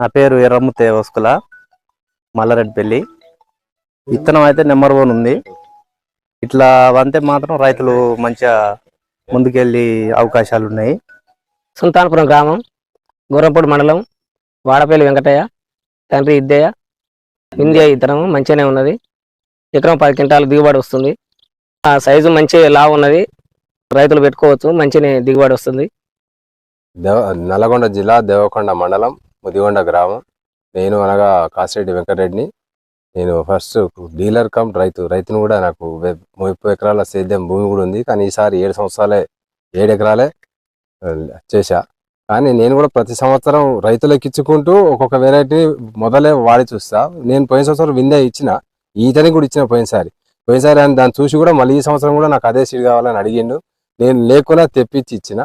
నా పేరు ఎర్రముతే వస్కుల మల్లారెడ్డిపల్లి. విత్తనం అయితే నెంబర్ వన్ ఉంది. ఇట్లా వంతే మాత్రం రైతులు మంచిగా ముందుకెళ్ళి అవకాశాలు ఉన్నాయి సుల్తాన్పురం గ్రామం గోరంపూడి మండలం వాడపల్లి వెంకటయ్య తండ్రి ఇద్దయ్య. ఇండియా ఇతరం మంచిగానే ఉన్నది. ఎకరం పది క్వింటాలు దిగుబడి వస్తుంది. ఆ సైజు మంచి లావు ఉన్నది. రైతులు పెట్టుకోవచ్చు మంచిగా దిగుబడి వస్తుంది. దేవ నల్గొండ జిల్లా దేవకొండ మండలం. ముదిగొండ గ్రామం. నేను అనగా కాసిరెడ్డి వెంకటరెడ్డిని. నేను ఫస్ట్ డీలర్ కమ్ రైతు. రైతును కూడా నాకు ముప్పై ఎకరాల సేద్యం భూమి కూడా ఉంది. కానీ ఈసారి ఏడు సంవత్సరాలే ఏడు ఎకరాలే చేశా. కానీ నేను కూడా ప్రతి సంవత్సరం రైతులకు ఇచ్చుకుంటూ ఒక్కొక్క వెరైటీ మొదలే వాడి చూస్తా. నేను పోయిన సంవత్సరం విందే ఇచ్చిన. ఈతని కూడా ఇచ్చిన పోయినసారి. పోయినసారి ఆయన దాన్ని చూసి కూడా మళ్ళీ ఈ సంవత్సరం కూడా నాకు అదే సీడ్ కావాలని అడిగిండు. నేను లేకుండా తెప్పించి ఇచ్చిన.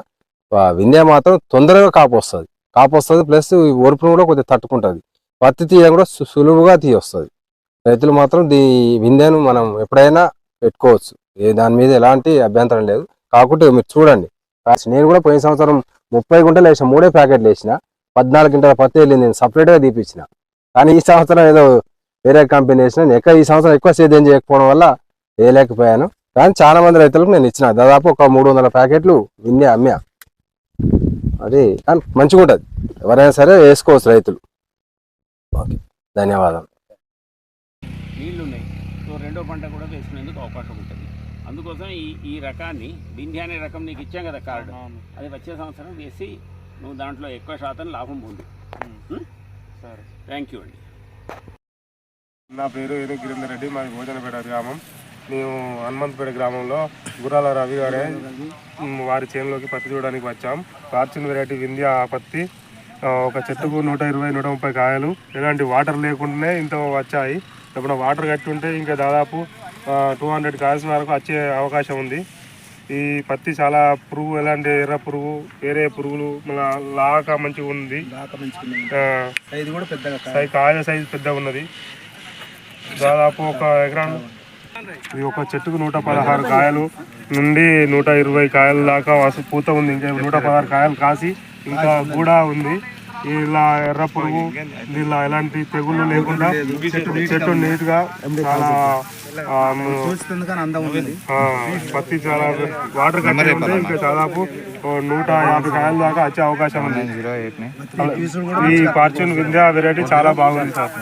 విందే మాత్రం తొందరగా కాపు వస్తుంది. కాపు వస్తుంది ప్లస్ ఒరుపును కూడా కొద్దిగా తట్టుకుంటుంది. పత్తి తీయ కూడా సు- సులువుగా తీయ వస్తుంది రైతులు మాత్రం దీ విందేను మనం ఎప్పుడైనా పెట్టుకోవచ్చు. ఏ దాని మీద ఎలాంటి అభ్యంతరం లేదు. కాకుంటే మీరు చూడండి. నేను కూడా పోయిన సంవత్సరం ముప్పై గుంటలు వేసిన మూడే ప్యాకెట్లు వేసిన పద్నాలుగు గంటల పత్తి వెళ్ళింది. నేను సపరేట్గా తీపించిన కానీ ఈ సంవత్సరం ఏదో వేరే కంపెనీ వేసిన. నేను ఎక్కువ ఈ సంవత్సరం ఎక్కువ సేద్యం చేయకపోవడం వల్ల వేయలేకపోయాను. కానీ చాలా మంది రైతులకు నేను ఇచ్చిన. దాదాపు ఒక మూడు వందల ప్యాకెట్లు విన్నే అమ్మా అది మంచిగా ఉంటుంది. ఎవరైనా సరే వేసుకోవచ్చు రైతులు. ఓకే ధన్యవాదాలు. నీళ్ళు ఉన్నాయి సో రెండో పంట కూడా వేసుకునేందుకు అవకాశం ఉంటుంది. అందుకోసం ఈ ఈ రకాన్ని బింధ్య అనే రకం నీకు ఇచ్చాం కదా కార్డు. అది వచ్చే సంవత్సరం వేసి నువ్వు దాంట్లో ఎక్కువ శాతం లాభం పొందు. సరే. థ్యాంక్ యూ అండి. నా పేరు ఏదో గిరీందర్ రెడ్డి మాది భోజనపేట గ్రామం. మేము హనుమంతపేట గ్రామంలో గుర్రాల రవి గారే వారి చేనులోకి పత్తి చూడడానికి వచ్చాం. ఫార్చ్యూన్ వెరైటీ వింధ్య పత్తి ఒక చెట్టుకు నూట ఇరవై నూట ముప్పై కాయలు. ఎలాంటి వాటర్ లేకుండానే ఇంత వచ్చాయి. ఇప్పుడు వాటర్ కట్టి ఉంటే ఇంకా దాదాపు టూ హండ్రెడ్ కాయల్స్ వరకు వచ్చే అవకాశం ఉంది. ఈ పత్తి చాలా పురుగు ఎలాంటి ఎర్ర పురుగు వేరే పురుగులు మళ్ళా లాక మంచిగా ఉంది. సైజు కూడా పెద్దగా కాయ సైజు పెద్దగా ఉన్నది. దాదాపు ఒక ఎకరం ఇది ఒక చెట్టుకు నూట పదహారు కాయలు నుండి నూట ఇరవై కాయల దాకా వసు పూత ఉంది. ఇంకా నూట పదహారు కాయలు కాసి ఇంకా కూడా ఉంది. ఇలా ఎర్ర పురుగు ఇలా ఎలాంటి తెగుళ్ళు లేకుండా చెట్టు నీట్గా చాలా పత్తి చాలా వాటర్ కట్టి ఉంటే ఇంకా దాదాపు నూట యాభై కాయల దాకా వచ్చే అవకాశం ఉంది. ఈ ఫార్చ్యూన్ వింధ్యా వెరైటీ చాలా బాగుంది సార్.